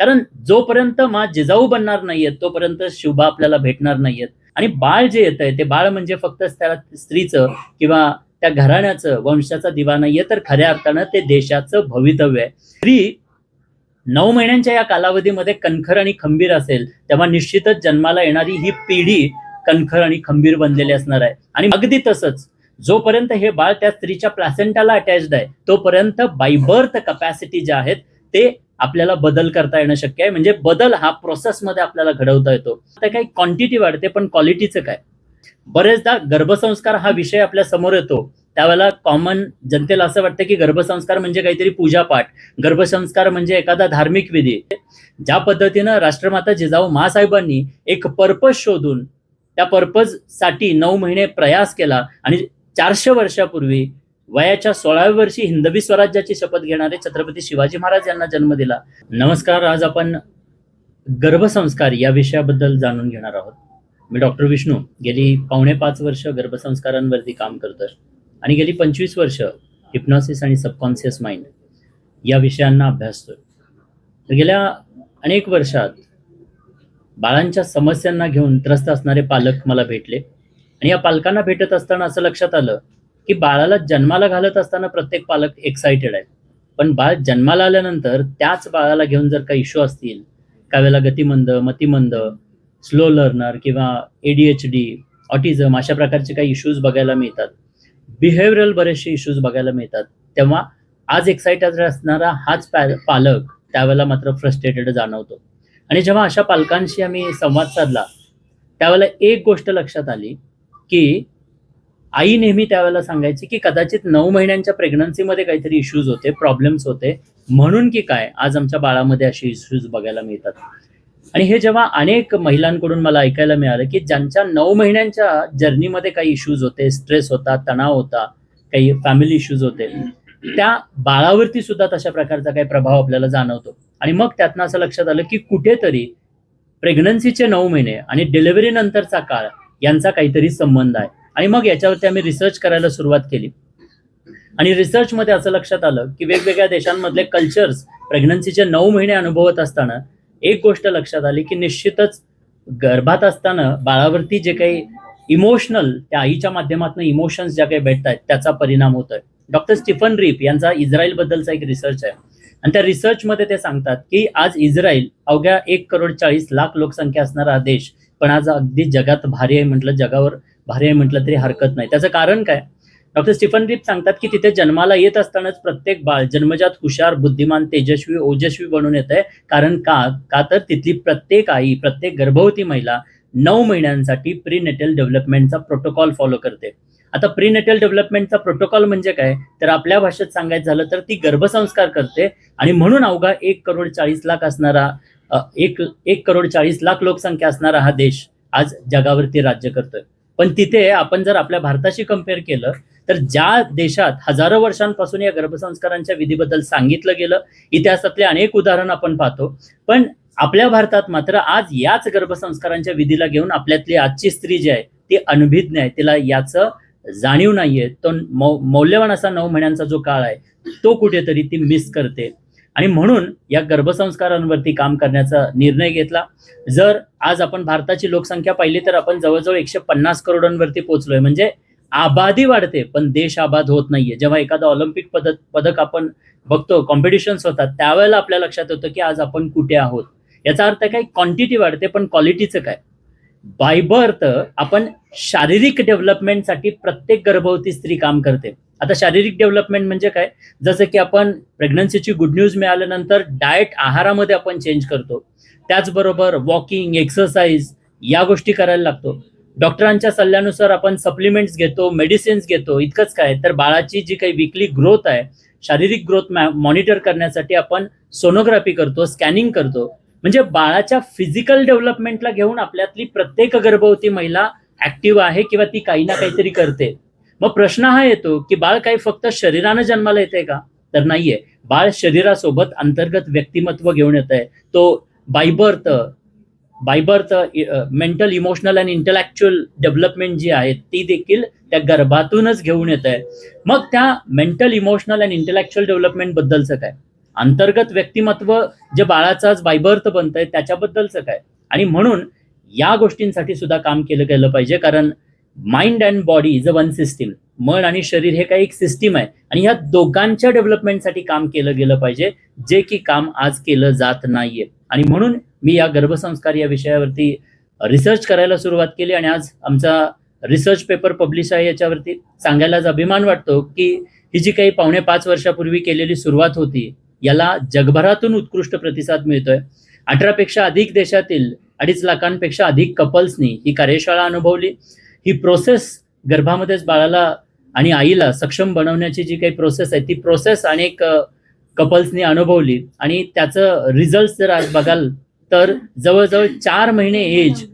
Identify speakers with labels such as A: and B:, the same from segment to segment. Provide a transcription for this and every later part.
A: कारण जोपर्यंत मा जिजाऊ बनणार नाहीयेत तोपर्यंत शुभा आपल्याला भेटणार नाहीयेत. आणि बाळ जे येत आहे ते बाळ म्हणजे फक्त त्याला स्त्रीचं किंवा त्या घराण्याचं वंशाचा दिवा नाहीये तर खऱ्या अर्थानं ते देशाचं भवितव्य आहे. स्त्री नऊ महिन्यांच्या या कालावधीमध्ये कणखर आणि खंबीर असेल तेव्हा निश्चितच जन्माला येणारी ही पिढी कणखर आणि खंबीर बनलेली असणार आहे. आणि अगदी तसंच जोपर्यंत हे बाळ त्या स्त्रीच्या प्लॅसेंटाला अटॅच्ड आहे तोपर्यंत बायबर्थ कपॅसिटी ज्या आहेत ते आपल्याला बदल करता येणं शक्य आहे. म्हणजे बदल हा प्रोसेसमध्ये आपल्याला घडवता येतो. आता काही क्वांटिटी वाढते पण क्वालिटीचं काय? बरेचदा गर्भसंस्कार हा विषय आपल्यासमोर येतो. त्यावेळेला कॉमन जनतेला असं वाटतं की गर्भसंस्कार म्हणजे काहीतरी पूजापाठ. गर्भसंस्कार म्हणजे एखादा धार्मिक विधी. ज्या पद्धतीनं राष्ट्रमाता जिजाऊ महासाहेबांनी एक पर्पज शोधून त्या पर्पजसाठी नऊ महिने प्रयास केला आणि चारशे वर्षापूर्वी वयाच्या सोळाव्या वर्षी हिंदवी स्वराज्याची शपथ घेणारे छत्रपती शिवाजी महाराज यांना जन्म दिला. नमस्कार आज आपण गर्भसंस्कार या विषयाबद्दल जाणून घेणार आहोत. मी डॉक्टर विष्णू गेली पावणे पाच वर्ष गर्भसंस्कारांवरती काम करतोय आणि गेली पंचवीस वर्ष हिप्नॉसिस आणि सबकॉन्शियस माइंड या विषयांना अभ्यासतोय तर गेल्या अनेक वर्षात बाळांच्या समस्यांना घेऊन त्रस्त असणारे पालक मला भेटले आणि या पालकांना भेटत असताना असं लक्षात आलं की बाळाला जन्माला घालत असताना प्रत्येक पालक एक्साइटेड आहे पण बाळ जन्माला आल्यानंतर त्याच बाळाला घेऊन जर काही इश्यू असतील काही वेळेला गतिमंद मतिमंद स्लो लर्नर किंवा एडीएचडी ऑटिझम अशा प्रकारचे काही इश्यूज बघायला मिळतात. बिहेवियरल बरेचसे इश्यूज बघायला मिळतात. तेव्हा आज एक्सायटेड असणारा हाच पालक त्यावेळेला मात्र फ्रस्ट्रेटेड जाणवतो. आणि जेव्हा अशा पालकांशी आम्ही संवाद साधला त्यावेळेला एक गोष्ट लक्षात आली की आई नेहमी त्यावेळेला सांगायची की कदाचित नऊ महिन्यांच्या प्रेग्नन्सीमध्ये काहीतरी इश्यूज होते प्रॉब्लेम्स होते. म्हणून की काय? आज आमच्या बाळामध्ये असे इश्यूज बघायला मिळतात. आणि हे जेव्हा अनेक महिलांकडून मला ऐकायला मिळालं की ज्यांच्या नऊ महिन्यांच्या जर्नीमध्ये काही इश्यूज होते स्ट्रेस होता तणाव होता काही फॅमिली इश्यूज होते त्या बाळावरती सुद्धा तशा प्रकारचा काही प्रभाव आपल्याला जाणवतो. आणि मग त्यातनं असं लक्षात आलं की कुठेतरी प्रेग्नन्सीचे नऊ महिने आणि डिलिव्हरी नंतरचा काळ यांचा काहीतरी संबंध आहे. आणि मग याच्यावरती आम्ही रिसर्च करायला सुरुवात केली. आणि रिसर्चमध्ये असं लक्षात आलं की वेगवेगळ्या देशांमधले कल्चर्स प्रेग्नन्सीचे नऊ महिने अनुभवत असताना एक गोष्ट लक्षात आली की निश्चितच गर्भात असताना बाळावरती जे काही इमोशनल त्या आईच्या माध्यमातून इमोशन्स ज्या काही भेटतात त्याचा परिणाम होतोय. डॉक्टर स्टीफन रिप यांचा इस्रायल बद्दलचा एक रिसर्च आहे. आणि त्या रिसर्चमध्ये ते सांगतात की आज इस्रायल अवघ्या एक करोड चाळीस लाख लोकसंख्या असणारा देश पण आज अगदी जगात भारी आहे म्हटलं जगावर भारी आहे म्हटलं तरी हरकत नाही. त्याचं कारण काय? डॉक्टर स्टीफन रिप सांगतात की तिथे जन्माला येत असतानाच प्रत्येक बाळ जन्मजात हुशार बुद्धिमान तेजस्वी ओजस्वी बनून येत आहे कारण का? का तर तिथली प्रत्येक आई प्रत्येक गर्भवती महिला नऊ महिन्यांसाठी प्रीनेटल डेव्हलपमेंटचा प्रोटोकॉल फॉलो करते. आता प्रीनेटल डेव्हलपमेंटचा प्रोटोकॉल म्हणजे काय? तर आपल्या भाषेत सांगायचं झालं तर ती गर्भसंस्कार करते आणि म्हणून अवघा एक करोड चाळीस लाख असणारा एक एक करोड चाळीस लाख लोकसंख्या असणारा हा देश आज जगावरती राज्य करतोय. पण तिथे आपण जर आपल्या भारताशी कंपेअर केलं तर ज्या देशात हजारो वर्षांपासून या गर्भसंस्कारांच्या विधीबद्दल सांगितलं गेलं इतिहासातले अनेक उदाहरण आपण पाहतो. पण आपल्या भारतात मात्र आज याच गर्भसंस्कारांच्या विधीला घेऊन आपल्यातली आजची स्त्री जी आहे ती अनभिज्ञ आहे. तिला याचं जाणीव नाहीये. तो मौ- मौल्यवान असा नऊ महिन्यांचा जो काळ आहे तो कुठेतरी ती मिस करते. आणि म्हणून या गर्भसंस्कारांवरती काम करण्याचा निर्णय घेतला. जर आज आपण भारताची लोकसंख्या पाहिली तर आपण जवळजवळ एकशे पन्नास करोडांवरती पोहोचलोय. म्हणजे आबादी वाढते पण देश आबाद होत नाहीये. जेव्हा एखादा ऑलिम्पिक पदक पदक आपण बघतो कॉम्पिटिशन्स होतात त्यावेळेला आपल्या लक्षात होतं की आज आपण कुठे आहोत. याचा अर्थ काय? क्वांटिटी वाढते पण क्वालिटीचं काय? बाय बर्थ आपण शारीरिक डेव्हलपमेंटसाठी प्रत्येक गर्भवती स्त्री काम करते. आता शारीरिक डेव्हलपमेंट म्हणजे काय? जसं की आपण प्रेग्नन्सीची गुड न्यूज मिळाल्यानंतर डाएट आहारामध्ये आपण चेंज करतो. त्याचबरोबर वॉकिंग एक्सरसाइज या गोष्टी करायला लागतो. डॉक्टरांच्या सल्ल्यानुसार आपण सप्लिमेंट्स घेतो मेडिसिन्स घेतो इतकंच काय. तर बाळाची जी काही विकली ग्रोथ आहे शारीरिक ग्रोथ मॉनिटर करण्यासाठी आपण सोनोग्राफी करतो स्कॅनिंग करतो. म्हणजे बाळाच्या फिजिकल डेव्हलपमेंटला घेऊन आपल्यातली प्रत्येक गर्भवती महिला ऍक्टिव्ह आहे किंवा ती काही ना काहीतरी करते. मग प्रश्न हा येतो की बाळ काही फक्त शरीरानं जन्माला येते का? तर नाहीये. बाळ शरीरासोबत अंतर्गत व्यक्तिमत्व घेऊन येत आहे तो by birth by birth mental emotional and intellectual development जी आहे ती देखील त्या गर्भातूनच घेऊन येत आहे मग त्या mental emotional and intellectual development बद्दलचं काय? अंतर्गत व्यक्तिमत्व जे बाळाचा आज बायबर्थ बनतंय त्याच्याबद्दलचं काय? आणि म्हणून या गोष्टींसाठी सुद्धा काम केलं गेलं पाहिजे. कारण mind and body is a one system मन आणि शरीर हे काही एक सिस्टीम आहे. आणि ह्या दोघांच्या डेव्हलपमेंटसाठी काम केलं गेलं पाहिजे जे की काम आज केलं जात नाहीये. आणि म्हणून मी या गर्भसंस्कार या विषयावरती रिसर्च करायला सुरुवात केली आणि आज आमचा रिसर्च पेपर पब्लिश आहे याच्यावरती सांगायलाच अभिमान वाटतो की ही जी काही पावणे पाच वर्षापूर्वी केलेली सुरुवात होती याला जगभरातून उत्कृष्ट प्रतिसाद मिळतोय. अठरापेक्षा अधिक देशातील अडीच लाखांपेक्षा अधिक कपल्सनी ही कार्यशाळा अनुभवली. ही प्रोसेस गर्भामध्येच बाळाला आणि आईला सक्षम बनवण्याची जी काही प्रोसेस आहे ती प्रोसेस अनेक कपल्सनी अनुभवली. आणि त्याचं रिझल्ट जर आज बघाल तर जवळजवळ चार महिने एज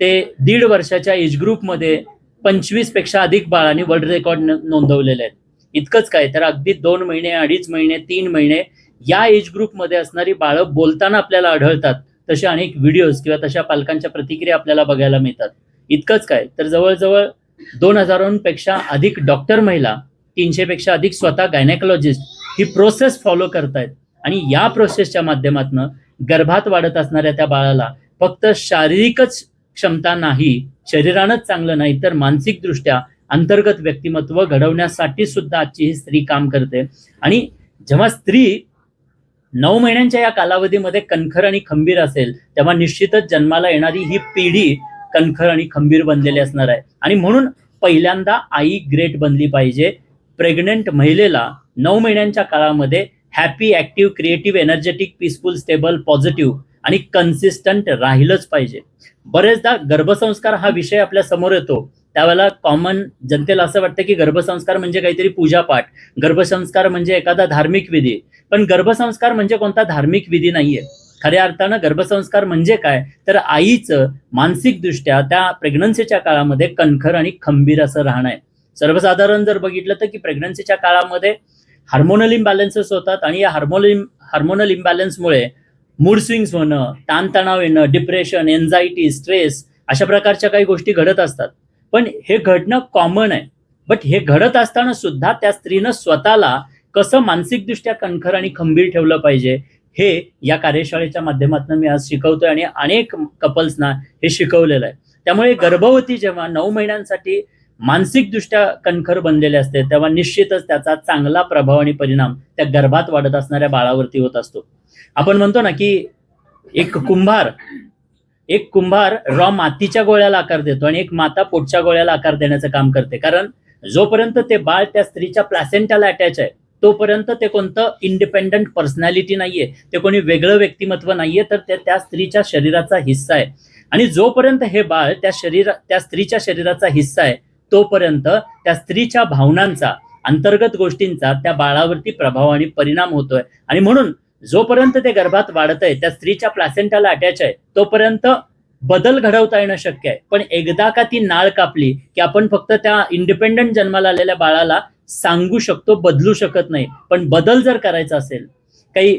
A: ते दीड वर्षाच्या एज ग्रुपमध्ये पंचवीसपेक्षा अधिक बाळांनी वर्ल्ड रेकॉर्ड नोंदवलेले आहेत. इतकंच काय तर अगदी दोन महिने अडीच महिने तीन महिने या एज ग्रुपमध्ये असणारी बाळं बोलताना आपल्याला आढळतात. तसे अनेक व्हिडिओज किंवा तशा पालकांच्या प्रतिक्रिया आपल्याला बघायला मिळतात. इतकंच काय. तर जवळजवळ दोन हजारांपेक्षा अधिक डॉक्टर महिला तीनशे पेक्षा अधिक स्वतः गायनेकॉलॉजिस्ट ही प्रोसेस फॉलो करतायत. आणि या प्रोसेसच्या माध्यमातून गर्भात वाढत असणाऱ्या त्या बाळाला फक्त शारीरिकच क्षमता नाही शरीरानंच चांगलं नाही तर मानसिकदृष्ट्या अंतर्गत व्यक्तिमत्व घडवण्यासाठी सुद्धा आजची ही स्त्री काम करते. आणि जेव्हा स्त्री नऊ महिन्यांच्या या कालावधीमध्ये कणखर आणि खंबीर असेल तेव्हा निश्चितच जन्माला येणारी ही पिढी कणखर आणि खंबीर बनलेले असणार आहे. आणि म्हणून पहिल्यांदा आई ग्रेट बनली पाहिजे. प्रेग्नंट महिलेला नऊ महिन्यांच्या काळामध्ये happy active creative energetic peaceful stable positive आणि कन्सिस्टंट राहिलंच पाहिजे. बरेचदा गर्भसंस्कार हा विषय आपल्यासमोर येतो. त्यावेळेला कॉमन जनतेला असं वाटतं की गर्भसंस्कार म्हणजे काहीतरी पूजापाठ गर्भसंस्कार म्हणजे एखादा धार्मिक विधी. पण गर्भसंस्कार म्हणजे कोणता धार्मिक विधी नाहीये. खऱ्या अर्थानं गर्भसंस्कार म्हणजे काय? तर आईचं मानसिकदृष्ट्या त्या प्रेग्नन्सीच्या काळामध्ये कणखर आणि खंबीर असं राहणं आहे. सर्वसाधारण जर बघितलं तर की प्रेग्नन्सीच्या काळामध्ये हार्मोनल इम्बॅलन्सेस होतात आणि या हार्मोनल हार्मोनल इम्बॅलन्समुळे मूड स्विंग्स होणं ताणतणाव येणं डिप्रेशन एन्झायटी स्ट्रेस अशा प्रकारच्या काही गोष्टी घडत असतात. पण हे घडणं कॉमन आहे. बट हे घडत असताना सुद्धा त्या स्त्रीनं स्वतःला कसं मानसिकदृष्ट्या कणखर आणि खंबीर ठेवलं पाहिजे हे या कार्यशाळेच्या माध्यमातून मी आज शिकवतोय आणि अनेक कपल्सना हे शिकवलेलं आहे. त्यामुळे गर्भवती जेव्हा नऊ महिन्यांसाठी मानसिकदृष्ट्या कणखर बनलेले असते तेव्हा निश्चितच त्याचा चांगला प्रभाव आणि परिणाम त्या गर्भात वाढत असणाऱ्या बाळावरती होत असतो. आपण म्हणतो ना की एक कुंभार एक कुंभार रॉ मातीच्या गोळ्याला आकार देतो आणि एक माता पोटच्या गोळ्याला आकार देण्याचं काम करते. कारण जोपर्यंत ते बाळ त्या स्त्रीच्या प्लॅसेंटाला अटॅच आहे तोपर्यंत ते कोणतं इंडिपेंडंट पर्सनॅलिटी नाहीये ते कोणी वेगळं व्यक्तिमत्व नाहीये तर ते त्या स्त्रीच्या शरीराचा हिस्सा आहे. आणि जोपर्यंत हे बाळ त्या शरीरा त्या स्त्रीच्या शरीराचा हिस्सा आहे तोपर्यंत त्या स्त्रीच्या भावनांचा अंतर्गत गोष्टींचा त्या बाळावरती प्रभाव आणि परिणाम होतोय. आणि म्हणून जोपर्यंत ते गर्भात वाढत आहे त्या स्त्रीच्या प्लॅसेंटाला अटॅच आहे तोपर्यंत बदल घडवता येणं शक्य आहे. पण एकदा का ती नाळ कापली की आपण फक्त त्या इंडिपेंडंट जन्माला आलेल्या बाळाला सांगू शकतो बदलू शकत नाही. पण बदल जर करायचा असेल काही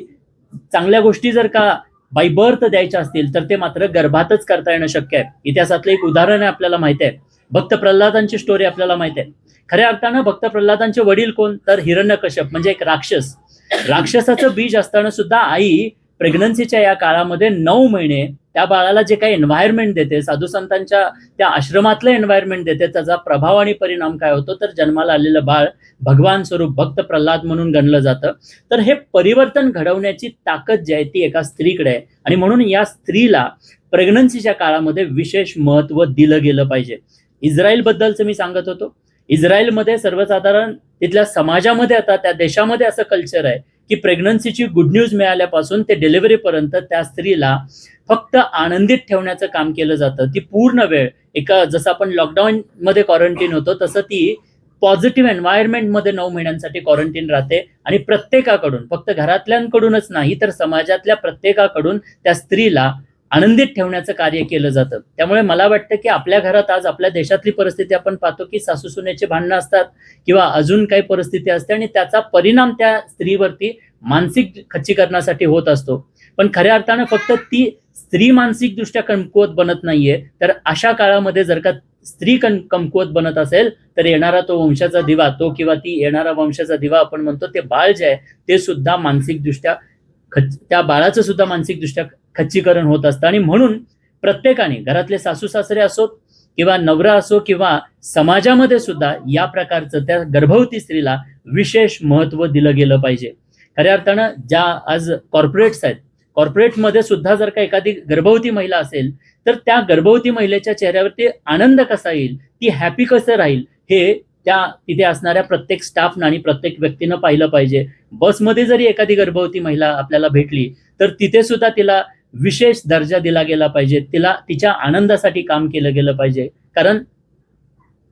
A: चांगल्या गोष्टी जर का बाय बर्थ द्यायच्या असतील तर ते मात्र गर्भातच करता येणं शक्य आहे. इतिहासातलं एक उदाहरण आहे आपल्याला माहिती आहे. भक्त प्रल्हादांची स्टोरी आपल्याला माहिती आहे. खऱ्या अर्थानं भक्त प्रल्हादांचे वडील कोण? तर हिरण्यकश्यप म्हणजे एक राक्षस. राक्षसाचं बीज असताना सुद्धा आई प्रेग्नन्सीच्या या काळामध्ये नऊ महिने त्या बाळाला जे काही एन्व्हायरमेंट देते साधू संतांच्या त्या आश्रमातलं एन्व्हायरमेंट देते त्याचा प्रभाव आणि परिणाम काय होतो? तर जन्माला आलेलं बाळ भगवान स्वरूप भक्त प्रल्हाद म्हणून गणलं जातं. तर हे परिवर्तन घडवण्याची ताकद जी आहे ती एका स्त्रीकडे आहे. आणि म्हणून या स्त्रीला प्रेग्नन्सीच्या काळामध्ये विशेष महत्त्व दिलं गेलं पाहिजे. इस्रायलबद्दलचं मी सांगत होतो. इस्रायलमध्ये सर्वसाधारण तिथल्या समाजामध्ये आता त्या देशामध्ये असं कल्चर आहे. की प्रेग्नन्सीची गुड न्यूज मिळाल्यापासून ते डिलिव्हरीपर्यंत त्या स्त्रीला फक्त आनंदित ठेवण्याचं काम केलं जातं. ती पूर्ण वेळ एका जसं आपण लॉकडाऊन मध्ये क्वारंटीन होतो तसं ती पॉझिटिव्ह एन्व्हायरमेंटमध्ये नऊ महिन्यांसाठी क्वारंटीन राहते. आणि प्रत्येकाकडून फक्त घरातल्यांकडूनच नाही तर समाजातल्या प्रत्येकाकडून त्या स्त्रीला आनंदित ठेवण्याचं कार्य केलं जातं. त्यामुळे मला वाटतं की आपल्या घरात आज आपल्या देशातली परिस्थिती आपण पाहतो की सासू सुनेचे भांडणं असतात किंवा अजून काही परिस्थिती असते आणि त्याचा परिणाम त्या स्त्रीवरती मानसिक खच्चीकरणासाठी होत असतो. पण खऱ्या अर्थानं फक्त ती स्त्री मानसिकदृष्ट्या कमकुवत बनत नाहीये. तर अशा काळामध्ये जर का स्त्री कण कमकुवत बनत असेल तर येणारा तो वंशाचा दिवा तो किंवा ती येणारा वंशाचा दिवा आपण म्हणतो ते बाळ जे आहे ते सुद्धा मानसिकदृष्ट्या खच त्या बाळाचं सुद्धा मानसिकदृष्ट्या खच्चीकरण होत असतं. आणि म्हणून प्रत्येकाने घरातले सासू सासरे असोत किंवा नवरा असो किंवा समाजामध्ये सुद्धा या प्रकारचं त्या गर्भवती स्त्रीला विशेष महत्त्व दिलं गेलं पाहिजे. खऱ्या अर्थानं ज्या आज कॉर्पोरेट्स आहेत कॉर्पोरेटमध्ये सुद्धा जर का एखादी गर्भवती महिला असेल तर त्या गर्भवती महिलेच्या चेहऱ्यावरती आनंद कसा येईल ती हॅपी कसं राहील हे त्या तिथे असणाऱ्या प्रत्येक स्टाफनं आणि प्रत्येक व्यक्तीनं पाहिलं पाहिजे. बसमध्ये जरी एखादी गर्भवती महिला आपल्याला भेटली तर तिथे सुद्धा तिला विशेष दर्जा दिला गेला पाहिजे. तिला तिच्या आनंदासाठी काम केलं गेलं पाहिजे. कारण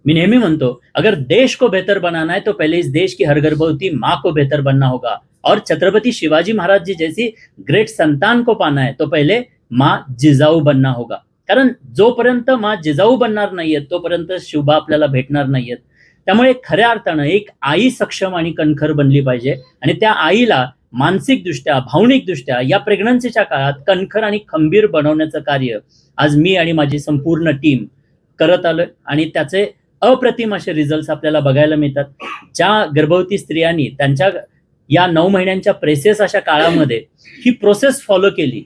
A: मी नेहमी म्हणतो अगर देश को बेहतर बनाना है तो पहले इस देश की हर गर्भवती माँ को बेहतर बनना होगा. और छत्रपति शिवाजी महाराज जी जैसी ग्रेट संतान को पाना है तो पहले माँ जिजाऊ बनना होगा. कारण जोपर्यंत माँ जिजाऊ बनणार नाहीयेत तोपर्यंत शुभा आपल्याला भेटणार नाहीयेत त्यामुळे खऱ्या अर्थानं एक आई सक्षम आणि कणखर बनली पाहिजे. आणि त्या आईला मानसिकदृष्ट्या भावनिकदृष्ट्या या प्रेग्नन्सीच्या काळात कणखर आणि खंबीर बनवण्याचं कार्य आज मी आणि माझी संपूर्ण टीम करत आलोय. आणि त्याचे अप्रतिम असे रिझल्ट आपल्याला बघायला मिळतात. ज्या गर्भवती स्त्रियांनी त्यांच्या या नऊ महिन्यांच्या प्रेसेस अशा काळामध्ये ही प्रोसेस फॉलो केली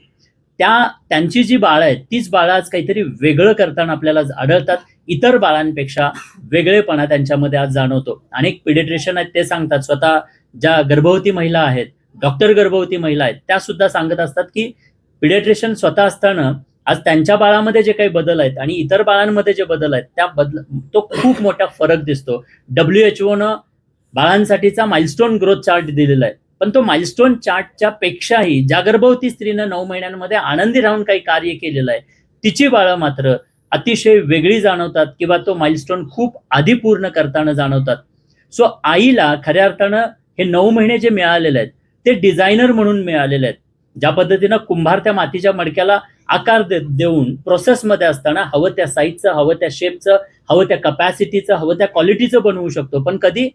A: त्या त्यांची जी बाळं आहेत तीच बाळं आज काहीतरी वेगळं करताना आपल्याला आढळतात. इतर बाळांपेक्षा वेगळेपणा त्यांच्यामध्ये आज जाणवतो. अनेक पिडेट्रेशन आहेत ते सांगतात स्वतः ज्या गर्भवती महिला आहेत डॉक्टर गर्भवती महिला आहेत त्या सुद्धा सांगत असतात की पिडिट्रिशियन स्वतः असताना आज त्यांच्या बाळामध्ये जे काही बदल आहेत आणि इतर बाळांमध्ये जे बदल आहेत त्या बदल तो खूप मोठा फरक दिसतो. डब्ल्यू एच ओनं बाळांसाठीचा माइलस्टोन ग्रोथ चार्ट दिलेला आहे. पण तो माइलस्टोन चार्टच्या पेक्षाही ज्या गर्भवती स्त्रीनं नऊ महिन्यांमध्ये आनंदी राहून काही कार्य केलेलं आहे तिची बाळं मात्र अतिशय वेगळी जाणवतात किंवा तो माइलस्टोन खूप आधी पूर्ण करताना जाणवतात. सो आईला खऱ्या अर्थानं हे नऊ महिने जे मिळालेले आहेत ते डिझायनर म्हणून मिळालेले आहेत. ज्या पद्धतीनं कुंभार त्या मातीच्या मडक्याला आकार दे देऊन प्रोसेसमध्ये असताना हवं त्या साईजचं हवं त्या शेपचं हवं त्या कपॅसिटीचं हवं त्या क्वालिटीचं बनवू शकतो. पण कधी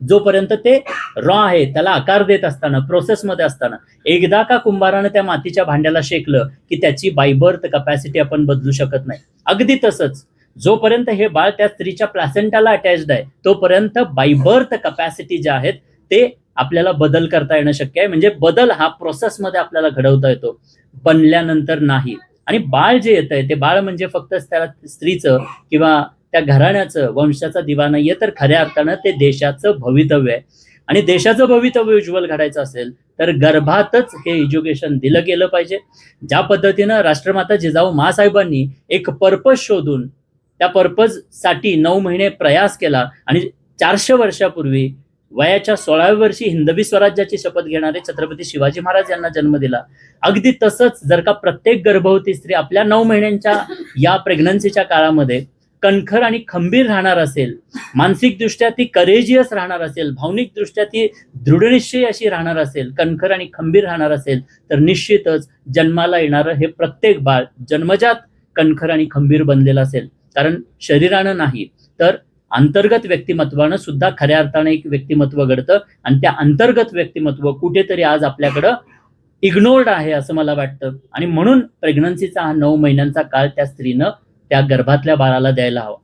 A: जोपर्यंत ते रॉ आहे त्याला आकार देत असताना प्रोसेसमध्ये असताना एकदा का कुंभारानं त्या मातीच्या भांड्याला शेकलं की त्याची बायबर्थ कपॅसिटी आपण बदलू शकत नाही. अगदी तसंच जोपर्यंत हे बाळ त्या स्त्रीच्या प्लॅसेंटाला अटॅच्ड आहे तोपर्यंत बायबर्थ कपॅसिटी ज्या आहेत ते आपल्याला बदल करता येणं शक्य आहे. म्हणजे बदल हा प्रोसेसमध्ये आपल्याला घडवता येतो. बनल्यानंतर नाही. आणि बाळ जे येत आहे ते बाळ म्हणजे फक्त त्याला स्त्रीचं किंवा त्या घराण्याचं वंशाचा दिवा नाहीये तर खऱ्या अर्थानं ते देशाचं भवितव्य आहे. आणि देशाचं भवितव्य उज्ज्वल घडायचं असेल तर गर्भातच हे एज्युकेशन दिलं गेलं पाहिजे. ज्या पद्धतीनं राष्ट्रमाता जिजाऊ मासाहेबांनी एक पर्पज शोधून त्या पर्पजसाठी नऊ महिने प्रयास केला आणि चारशे वर्षापूर्वी वयाच्या सोळाव्या वर्षी हिंदवी स्वराज्याची शपथ घेणारे छत्रपती शिवाजी महाराज यांना जन्म दिला. अगदी तसंच जर का प्रत्येक गर्भवती स्त्री आपल्या नऊ महिन्यांच्या या प्रेग्नन्सीच्या काळामध्ये कणखर आणि खंबीर राहणार असेल मानसिकदृष्ट्या ती करेजियस राहणार असेल भावनिकदृष्ट्या ती दृढनिश्चयी अशी राहणार असेल कणखर आणि खंबीर राहणार असेल तर निश्चितच जन्माला येणारं हे प्रत्येक बाळ जन्मजात कणखर आणि खंबीर बनलेलं असेल. कारण शरीरानं नाही तर अंतर्गत व्यक्तिमत्वानं सुद्धा खऱ्या अर्थाने एक व्यक्तिमत्व घडतं. आणि त्या अंतर्गत व्यक्तिमत्व कुठेतरी आज आपल्याकडं इग्नोर्ड आहे असं मला वाटतं. आणि म्हणून प्रेग्नन्सीचा हा नऊ महिन्यांचा काळ त्या स्त्रीनं त्या गर्भातल्या बाळाला द्यायला हवा.